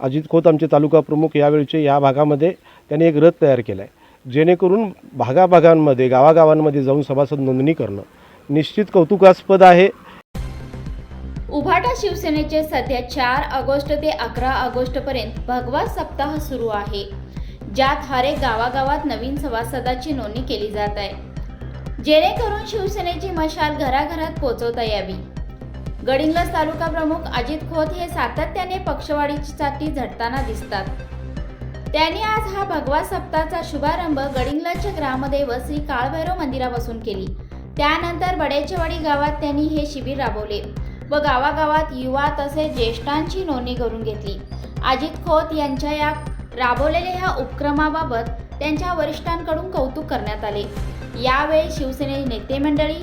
अजित खोत आमचे तालुका प्रमुख यावेळचे या भागामध्ये त्यांनी एक रथ तयार केला आहे जेणेकरून भागाभागांमध्ये गावागावांमध्ये जाऊन सभासद नोंदणी करणं निश्चित कौतुकास्पद आहे. उभाटा शिवसेनेचे सध्या चार ऑगस्ट ते अकरा ऑगस्टपर्यंत भगवा सप्ताह सुरू आहे ज्यात हर एक गावागावात नवीन सभासदाची नोंदणी केली जात आहे. जेणेकरून शिवसेनेची मशाल घराघरात पोहोचवता यावी. गडिंग्लज तालुका प्रमुख अजित खोत हे सातत्याने पक्षवाढीसाठी झटताना दिसतात. त्यांनी आज हा भगवा सप्ताहचा शुभारंभ गडिंग्लजच्या ग्रामदैव श्री काळभैरव मंदिरापासून केली. त्यानंतर बडेचेवाडी गावात त्यांनी हे शिबिर राबवले व गावागावात युवा तसेच ज्येष्ठांची नोंदणी करून घेतली. अजित खोत यांच्या या राबवलेल्या ह्या उपक्रमाबाबत त्यांच्या वरिष्ठांकडून कौतुक करण्यात आले. यावेळी शिवसेने नेते मंडळी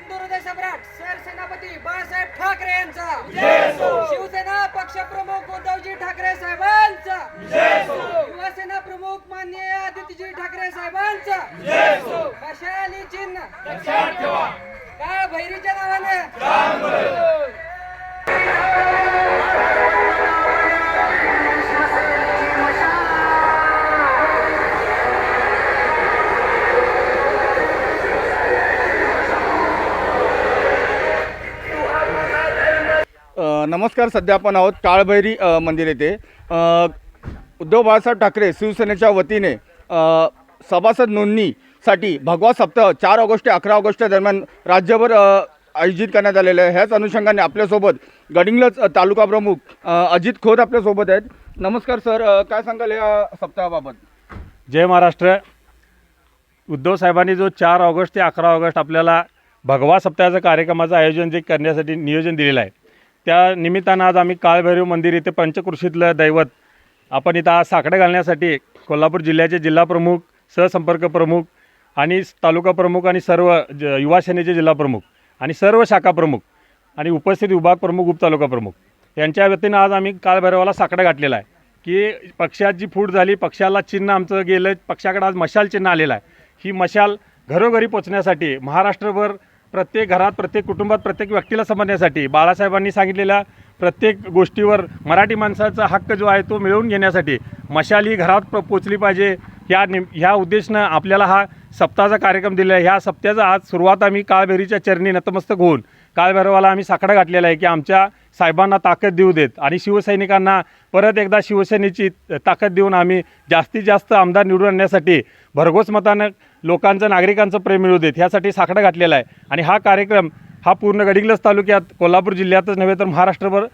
ठाकरे यांचा. शिवसेना पक्ष प्रमुख उद्धवजी ठाकरे साहेबांचा. नमस्कार सध्या आपण आहोत काळभैरी मंदिर येथे. उद्धव बाळासाहेब ठाकरे शिवसेनेच्या वतीने सभासद नोंदणीसाठी भगवा सप्ताह चार ऑगस्ट ते अकरा ऑगस्ट दरम्यान राज्यभर आयोजित करण्यात आलेलं आहे. ह्याच अनुषंगाने आपल्यासोबत गडिंगलज तालुका प्रमुख अजित खोत आपल्यासोबत आहेत. नमस्कार सर. काय सांगाल या सप्ताहाबाबत? जय महाराष्ट्र. उद्धव साहेबांनी जो चार ऑगस्ट ते अकरा ऑगस्ट आपल्याला भगवा सप्ताहाचं कार्यक्रमाचं आयोजन जे करण्यासाठी नियोजन दिलेलं आहे त्या निमित्तानं आज आम्ही काळभैरव मंदिर इथे पंचकृषीतलं दैवत आपण इथं आज साकडं घालण्यासाठी कोल्हापूर जिल्ह्याचे जिल्हाप्रमुख सहसंपर्क प्रमुख आणि तालुका प्रमुख आणि सर्व ज युवा सेनेचे जिल्हा प्रमुख आणि सर्व शाखा प्रमुख आणि उपस्थित विभाग प्रमुख उपतालुका प्रमुख यांच्या वतीनं आज आम्ही काळभैरवाला साकडं घातलेला आहे. की पक्षात जी फूट झाली पक्षाला चिन्ह आमचं गेलं पक्षाकडे आज मशाल चिन्ह आलेलं आहे. ही मशाल घरोघरी पोचण्यासाठी महाराष्ट्रभर प्रत्येक घरात प्रत्येक कुटुंबात प्रत्येक व्यक्तीला समजण्यासाठी बाळासाहेबांनी सांगितलेल्या प्रत्येक गोष्टीवर मराठी माणसाचा हक्क जो आहे तो मिळवून घेण्यासाठी मशाल ही घरात प- पोचली पाहिजे. ह्या निम ह्या उद्देशनं आपल्याला हा सप्ताहाचा कार्यक्रम दिला आहे. ह्या सप्त्याचा आज सुरुवात आम्ही काळभैरीच्या चरणी नतमस्तक होऊन काळभैरवाला आम्ही साकडा घातलेला आहे की आमच्या साहेबांना ताकद देऊ देत आणि शिवसैनिकांना परत एकदा शिवसेनेची ताकद देऊन आम्ही जास्तीत जास्त आमदार निवडून आणण्यासाठी भरघोस मतानं लोकांचं नागरिकांचं प्रेम मिळू देत ह्यासाठी साकडा घातलेला आहे. आणि हा कार्यक्रम हा पूर्ण गडिंग्लज तालुक्यात कोल्हापूर जिल्ह्यातच नव्हे तर महाराष्ट्रभर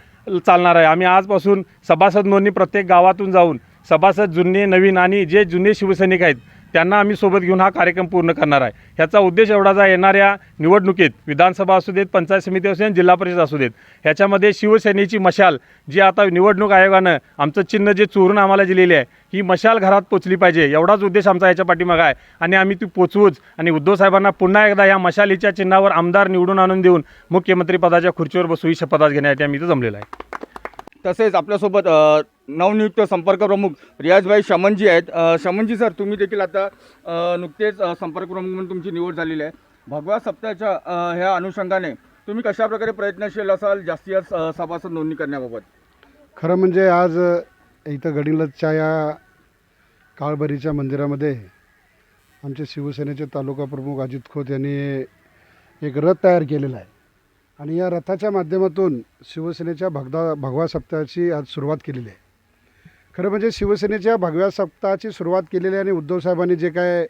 चालणार आहे. आम्ही आजपासून सभासद नोंदणी प्रत्येक गावातून जाऊन सभासद जुने नवीन आणि जे जुने शिवसैनिक आहेत त्यांना आम्ही सोबत घेऊन हा कार्यक्रम पूर्ण करणार आहे. ह्याचा उद्देश एवढाच आहे येणाऱ्या निवडणुकीत विधानसभा असू देत पंचायत समिती असू देत जिल्हा परिषद असू देत ह्याच्यामध्ये शिवसेनेची मशाल जी आता निवडणूक आयोगानं आमचं चिन्ह जे चोरून आम्हाला दिलेली आहे ही मशाल घरात पोचली पाहिजे. एवढाच उद्देश आमचा याच्या पाठीमागा आहे. आणि आम्ही ती पोचवूच आणि उद्धव साहेबांना पुन्हा एकदा या मशालीच्या चिन्हावर आमदार निवडून आणून देऊन मुख्यमंत्री पदाच्या खुर्चीवर बसू ही शपथ घेण्यासाठी आम्ही इथं जमलेलो आहे. तसेच आपल्यासोबत नवनियुक्त संपर्क प्रमुख रियाजभाई शमनजी आहेत. शमनजी सर तुम्ही देखील आता नुकतेच संपर्क प्रमुख म्हणून तुमची निवड झालेली आहे. भगवा सप्ताहाच्या ह्या अनुषंगाने तुम्ही कशाप्रकारे प्रयत्नशील असाल जास्तीत जास्त सभासद नोंदणी करण्याबाबत? खरं म्हणजे आज इथं गडीलच्या या काळभरीच्या मंदिरामध्ये आमचे शिवसेनेचे तालुका प्रमुख अजित खोत यांनी एक रथ तयार केलेला आहे. आणि या रथाच्या माध्यमातून शिवसेनेच्या भगदा भगवा सप्ताहाची आज सुरुवात केलेली आहे. खरं म्हणजे शिवसेनेच्या भगव्या सप्ताहाची सुरुवात केलेली आहे आणि उद्धव साहेबांनी जे काय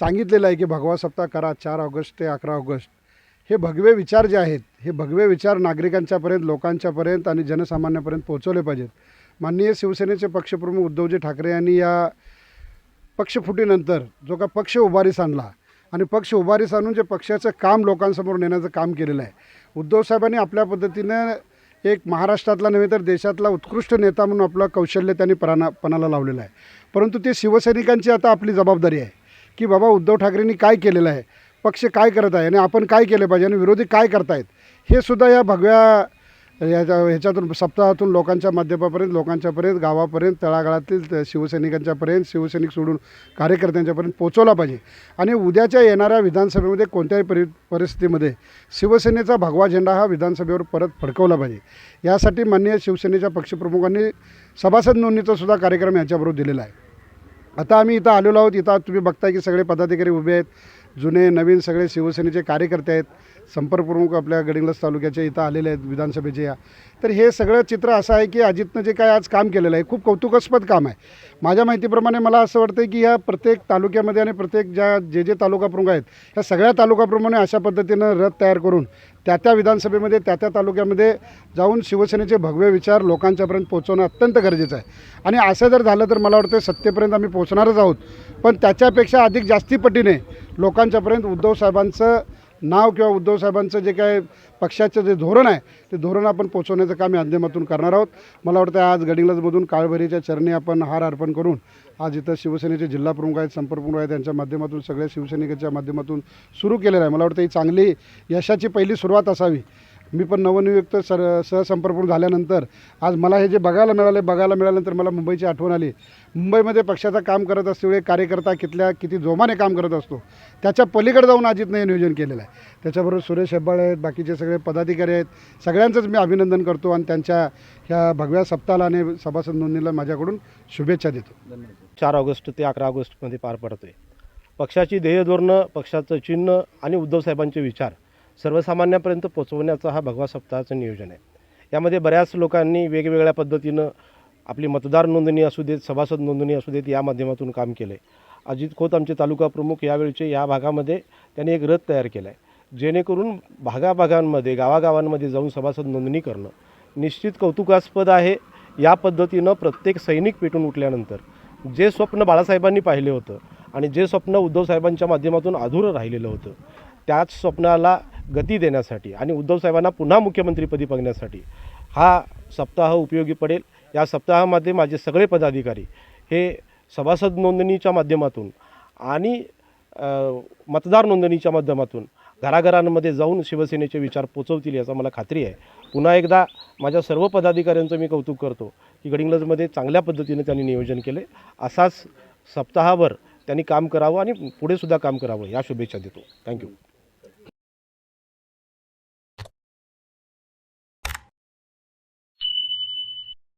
सांगितलेलं आहे की भगवा सप्ताह करा चार ऑगस्ट ते अकरा ऑगस्ट हे भगवे विचार जे आहेत हे भगवे विचार नागरिकांच्यापर्यंत लोकांच्यापर्यंत आणि जनसामान्यापर्यंत पोहोचवले पाहिजेत. माननीय शिवसेनेचे पक्षप्रमुख उद्धवजी ठाकरे यांनी या पक्षफुटीनंतर जो का पक्ष उभारीस आणला आणि पक्ष उभारीस आणून जे पक्षाचं काम लोकांसमोर नेण्याचं काम केलेलं आहे. उद्धव साहेबांनी आपल्या पद्धतीनं एक महाराष्ट्रातला नव्हे तर देशातला उत्कृष्ट नेता म्हणून आपलं कौशल्य त्यांनी पराना पणाला लावलेलं आहे. परंतु ते शिवसैनिकांची आता आपली जबाबदारी आहे की बाबा उद्धव ठाकरेंनी काय केलेलं आहे पक्ष काय करत आहे आणि आपण काय केलं पाहिजे आणि विरोधी काय करतायत हे सुद्धा या भगव्या याच्या ह्याच्यातून सप्ताहातून लोकांच्या माध्यमापर्यंत लोकांच्यापर्यंत गावापर्यंत तळागाळातील शिवसैनिकांच्यापर्यंत शिवसैनिक सोडून कार्यकर्त्यांच्यापर्यंत पोचवला पाहिजे. आणि उद्याच्या येणाऱ्या विधानसभेमध्ये कोणत्याही परि परिस्थितीमध्ये शिवसेनेचा भगवा झेंडा हा विधानसभेवर परत फडकवला पाहिजे. यासाठी माननीय शिवसेनेच्या पक्षप्रमुखांनी सभासद नोंदणीचा सुद्धा कार्यक्रम यांच्याबरोबर दिलेला आहे. आता आम्ही इथं आलेलो आहोत. इथं तुम्ही बघताय की सगळे पदाधिकारी उभे आहेत. जुने नवीन सगळे शिवसेनेचे कार्यकर्ते आहेत संपर्कप्रमुख आपल्या गडिंग्लस तालुक्याच्या इथं आलेले आहेत विधानसभेचे या. तर हे सगळं चित्र असं आहे की अजितनं जे काय आज काम केलेलं आहे खूप कौतुकास्पद काम आहे. माझ्या माहितीप्रमाणे मला असं वाटतं की ह्या प्रत्येक तालुक्यामध्ये आणि प्रत्येक ज्या जे जे तालुका प्रमुख आहेत ह्या सगळ्या तालुकाप्रमाणे अशा पद्धतीनं रथ तयार करून त्या त्या विधानसभेमध्ये त्या त्या तालुक्यामध्ये जाऊन शिवसेनेचे भगवे विचार लोकांच्यापर्यंत पोहोचवणं अत्यंत गरजेचं आहे. आणि असं जर झालं तर मला वाटतं सत्तेपर्यंत आम्ही पोहोचणारच आहोत. पण त्याच्यापेक्षा अधिक जास्ती पटीने लोकांच्यापर्यंत उद्धव साहेबांचं नाव किंवा उद्धव साहेबांचं जे काय पक्षाचं जे धोरण आहे ते धोरण आपण पोचवण्याचं काम या माध्यमातून करणार आहोत. मला वाटतं आज गडिंग्लजमधून काळभरीच्या चरणी आपण हार अर्पण करून आज इथं शिवसेनेचे जिल्हा प्रमुख आहेत संपर्क प्रमुख आहेत त्यांच्या माध्यमातून सगळ्या शिवसैनिकांच्या माध्यमातून सुरू केलेलं आहे. मला वाटतं ही चांगली यशाची पहिली सुरुवात असावी. मी पण नवनियुक्त सर सहसंपर्क झाल्यानंतर आज मला हे जे बघायला मिळाले बघायला मिळाल्यानंतर मला मुंबईची आठवण आली. मुंबईमध्ये पक्षाचं काम करत असतेवेळी कार्यकर्ता कितल्या किती जोमाने काम करत असतो त्याच्या पलीकडे जाऊन अजितनं हे नियोजन केलेलं आहे. त्याच्याबरोबर सुरेश हेब्बाळ आहेत बाकीचे सगळे पदाधिकारी आहेत. सगळ्यांचंच मी अभिनंदन करतो आणि त्यांच्या ह्या भगव्या सप्ताहाला आणि सभासद नोंदणीला माझ्याकडून शुभेच्छा देतो. चार ऑगस्ट ते अकरा ऑगस्टमध्ये पार पडतो आहे पक्षाची ध्येय धोरणं पक्षाचं चिन्ह आणि उद्धव साहेबांचे विचार सर्वसामान्यापर्यंत पोचवण्याचा हा भगवा सप्ताहाचं नियोजन आहे. यामध्ये बऱ्याच लोकांनी वेगवेगळ्या पद्धतीनं आपली मतदार नोंदणी असू देत सभासद नोंदणी असू देत या माध्यमातून काम केलं आहे अजित खोत आमचे तालुका प्रमुख यावेळीचे या भागामध्ये त्यांनी एक रथ तयार केला आहे जेणेकरून भागाभागांमध्ये गावागावांमध्ये जाऊन सभासद नोंदणी करणं निश्चित कौतुकास्पद आहे. या पद्धतीनं प्रत्येक सैनिक पेटून उठल्यानंतर जे स्वप्न बाळासाहेबांनी पाहिलं होतं आणि जे स्वप्न उद्धव साहेबांच्या माध्यमातून अधुरं राहिलेलं होतं त्याच स्वप्नाला गती देण्यासाठी आणि उद्धव साहेबांना पुन्हा मुख्यमंत्रीपदी बघण्यासाठी हा सप्ताह उपयोगी पडेल. या सप्ताहामध्ये माझे सगळे पदाधिकारी हे सभासद नोंदणीच्या माध्यमातून आणि मतदार नोंदणीच्या माध्यमातून घराघरांमध्ये जाऊन शिवसेनेचे विचार पोचवतील याचा मला खात्री आहे. पुन्हा एकदा माझ्या सर्व पदाधिकाऱ्यांचं मी कौतुक करतो की गडिंग्लजमध्ये चांगल्या पद्धतीने त्यांनी नियोजन केले. असाच सप्ताहाभर त्यांनी काम करावं आणि पुढेसुद्धा काम करावं या शुभेच्छा देतो. थँक्यू